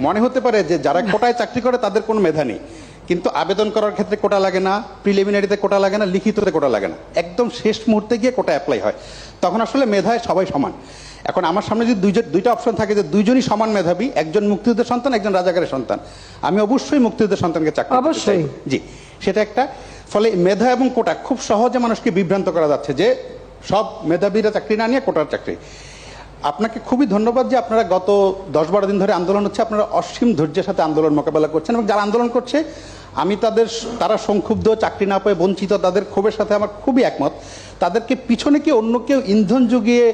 মনে হতে পারে যে যারা কোটায় চাকরি করে তাদের কোনো মেধা নেই। কিন্তু আবেদন করার ক্ষেত্রে কোটা লাগে না প্রিলিমিনারিতে কোটা লাগে না লিখিততে কোটা লাগে না। একদম শেষ মুহূর্তে গিয়ে কোটা অ্যাপ্লাই হয়। তখন আসলে মেধায় সবাই সমান। এখন আমার সামনে যদি দুইজন দুইটা অপশন থাকে যে দুইজনই সমান মেধাবী একজন মুক্তিযুদ্ধের সন্তান একজন রাজাকারের সন্তান। আমি অবশ্যই মুক্তিযুদ্ধের সন্তানকে চাকরি অবশ্যই। জি সেটা একটা। ফলে মেধা এবং কোটা খুব সহজে মানুষকে বিভ্রান্ত করা যাচ্ছে যে সব মেধাবীরা চাকরি না নিয়ে কোটার চাকরি। আপনাকে খুবই ধন্যবাদ যে আপনারা গত দশ বারো দিন ধরে আন্দোলন হচ্ছে, আপনারা অসীম ধৈর্যের সাথে আন্দোলন মোকাবেলা করছেন এবং যারা আন্দোলন করছে, আমি তাদের তারা সংক্ষুব্ধ, চাকরি না পেয়ে বঞ্চিত, তাদের ক্ষোভের সাথে আমার খুবই একমত। তাদেরকে পিছনে কি অন্য কেউ ইন্ধন জুগিয়ে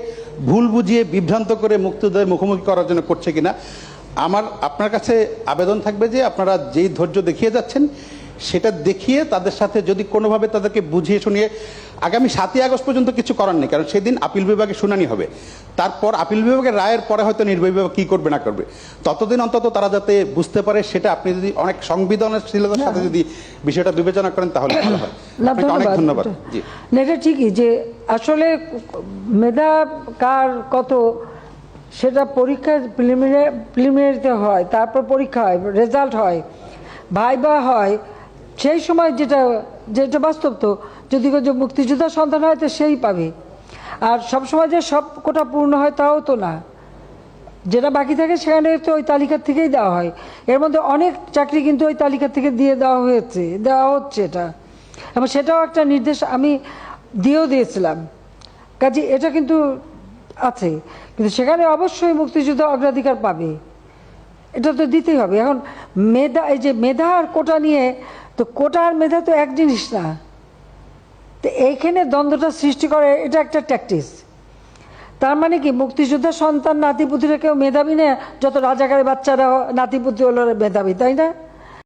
ভুল বুঝিয়ে বিভ্রান্ত করে মুক্তিযুদ্ধের মুখোমুখি করার জন্য করছে কিনা? আমার, আপনার কাছে আবেদন থাকবে যে আপনারা যেই ধৈর্য দেখিয়ে যাচ্ছেন সেটা দেখিয়ে তাদের সাথে যদি কোনোভাবে তাদেরকে বুঝিয়ে শুনিয়ে আগামী সাতই আগস্ট পর্যন্ত কিছু করার নেই কারণ সেদিন আপিল বিভাগে শুনানি হবে। তারপর আপিল বিভাগের রায়ের পরে হয়তো নির্বাহী বিভাগ কী করবে না করবে। ততদিন অন্তত তারা যাতে বুঝতে পারে সেটা আপনি যদি অনেক সংবেদনশীলতার সাথে যদি বিষয়টা বিবেচনা করেন তাহলে ভালো হয়। আপনাকে অনেক ধন্যবাদ। জি। না এটা ঠিকই যে আসলে মেধা কার কত সেটা পরীক্ষা প্রিলিমিনারি প্রিলিমিনারিতে হয় তারপর পরীক্ষা হয় রেজাল্ট হয় ভাইবা হয় সেই সময় যেটা যেটা বাস্তব তো, যদি যে মুক্তিযোদ্ধা সন্তান হয়, তো সেই পাবে। আর সব সময় যে সব কোটা পূর্ণ হয়, তাও তো না। যেটা বাকি থাকে, সেখানে তো ওই তালিকার থেকেই দেওয়া হয়। এর মধ্যে অনেক চাকরি কিন্তু ওই তালিকা থেকে দিয়ে দেওয়া হয়েছে, দেওয়া হচ্ছে এটা। এবং সেটাও একটা নির্দেশ আমি দিয়েও দিয়েছিলাম। কাজে এটা কিন্তু আছে। কিন্তু সেখানে অবশ্যই মুক্তিযুদ্ধ অগ্রাধিকার পাবে। এটা তো দিতেই হবে। এখন মেধা, এই যে মেধা আর কোটা নিয়ে তো কোটা আর মেধা তো এক জিনিস না। তো এইখানে দ্বন্দ্বটা সৃষ্টি করে, এটা একটা ট্যাকটিস তার মানে কি, মুক্তিযোদ্ধার সন্তান নাতিপুতিরা কেউ মেধাবী না, যত রাজাকারের বাচ্চারা নাতিপুতি হলো মেধাবী, তাই না?